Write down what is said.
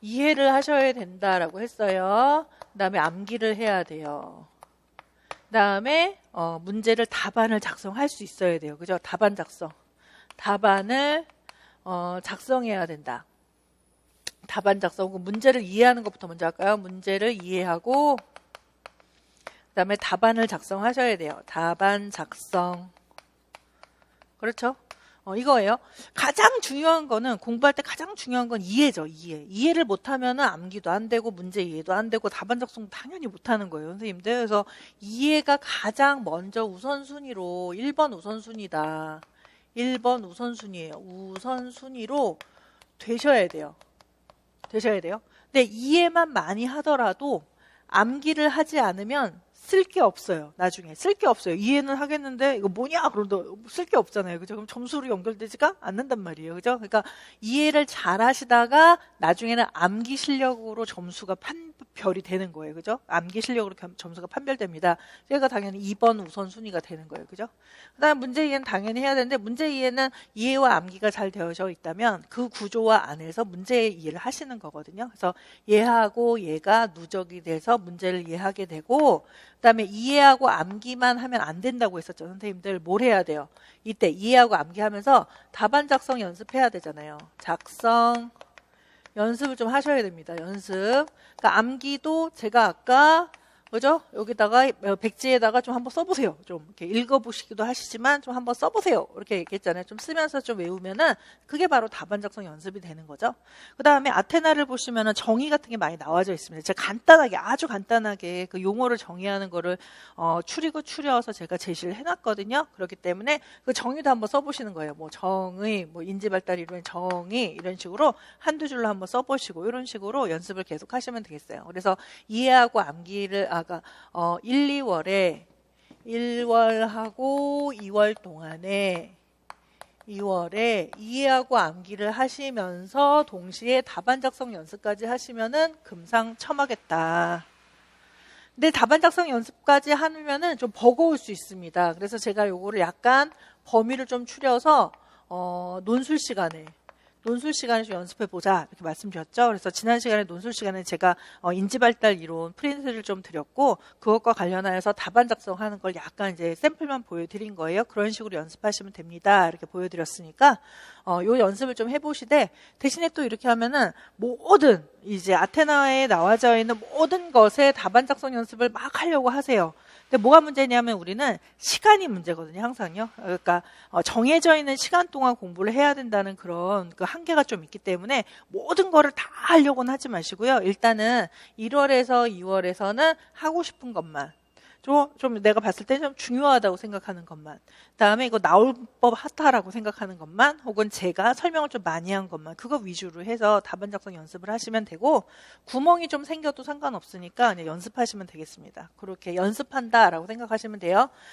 이해를 하셔야 된다라고 했어요. 그 다음에 암기를 해야 돼요. 그 다음에 어, 문제를 답안을 작성할 수 있어야 돼요. 그죠? 답안 작성. 답안을 어, 작성해야 된다. 답안 작성, 그 문제를 이해하는 것부터 먼저 할까요? 문제를 이해하고 그 다음에 답안을 작성하셔야 돼요. 답안 작성. 그렇죠? 어, 이거예요. 가장 중요한 거는 공부할 때 가장 중요한 건 이해죠. 이해. 이해를 못하면은 암기도 안 되고 문제 이해도 안 되고 답안 작성 당연히 못하는 거예요, 선생님들. 그래서 이해가 가장 먼저 우선순위로 1번 우선순위다. 1번 우선순위예요. 우선순위로 되셔야 돼요. 되셔야 돼요. 근데 이해만 많이 하더라도 암기를 하지 않으면 쓸 게 없어요. 나중에 쓸 게 없어요. 이해는 하겠는데 이거 뭐냐 그런다 쓸게 없잖아요. 그죠? 그럼 점수로 연결되지가 않는단 말이에요. 그죠? 그러니까 이해를 잘 하시다가 나중에는 암기 실력으로 점수가 판 별이 되는 거예요. 그죠? 암기 실력으로 겸- 점수가 판별됩니다. 얘가 당연히 2번 우선순위가 되는 거예요. 그죠? 그 다음 문제 이해는 당연히 해야 되는데 문제 이해는 이해와 암기가 잘 되어져 있다면 그 구조와 안에서 문제 이해를 하시는 거거든요. 그래서 얘하고 얘가 누적이 돼서 문제를 이해하게 되고 그다음에 이해하고 암기만 하면 안 된다고 했었죠. 선생님들 뭘 해야 돼요? 이때 이해하고 암기하면서 답안 작성 연습해야 되잖아요. 작성 연습을 좀 하셔야 됩니다. 연습. 그러니까 암기도 제가 아까 그죠? 여기다가 어, 백지에다가 좀 한번 써보세요. 좀 이렇게 읽어보시기도 하시지만 좀 한번 써보세요. 이렇게 얘기했잖아요. 좀 쓰면서 좀 외우면은 그게 바로 답안 작성 연습이 되는 거죠. 그 다음에 아테나를 보시면은 정의 같은 게 많이 나와져 있습니다. 제가 간단하게 아주 간단하게 그 용어를 정의하는 거를 어, 추리고 추려서 제가 제시를 해놨거든요. 그렇기 때문에 그 정의도 한번 써보시는 거예요. 뭐 정의, 뭐 인지발달 이론 정의 이런 식으로 한두 줄로 한번 써보시고 이런 식으로 연습을 계속 하시면 되겠어요. 그래서 이해하고 암기를 아까 어 1, 2월에 1월하고 2월 동안에 2월에 이해하고 암기를 하시면서 동시에 답안 작성 연습까지 하시면은 금상첨화겠다. 근데 답안 작성 연습까지 하면은 좀 버거울 수 있습니다. 그래서 제가 요거를 약간 범위를 좀 추려서 어, 논술 시간에 논술 시간에 좀 연습해 보자 이렇게 말씀드렸죠. 그래서 지난 시간에 논술 시간에 제가 어, 인지발달 이론 프린트를 좀 드렸고 그것과 관련하여서 답안 작성하는 걸 약간 이제 샘플만 보여드린 거예요. 그런 식으로 연습하시면 됩니다. 이렇게 보여드렸으니까 어, 요 연습을 좀 해보시되 대신에 또 이렇게 하면은 모든 이제 아테나에 나와져 있는 모든 것에 답안 작성 연습을 막 하려고 하세요. 근데 뭐가 문제냐면 우리는 시간이 문제거든요, 항상요. 그러니까 어, 정해져 있는 시간 동안 공부를 해야 된다는 그런 그 한계가 좀 있기 때문에 모든 거를 다 하려고는 하지 마시고요. 일단은 1월에서 2월에서는 하고 싶은 것만 좀, 좀 내가 봤을 때 좀 중요하다고 생각하는 것만. 다음에 이거 나올 법 핫하라고 생각하는 것만, 혹은 제가 설명을 좀 많이 한 것만, 그거 위주로 해서 답안 작성 연습을 하시면 되고, 구멍이 좀 생겨도 상관없으니까 그냥 연습하시면 되겠습니다. 그렇게 연습한다라고 생각하시면 돼요.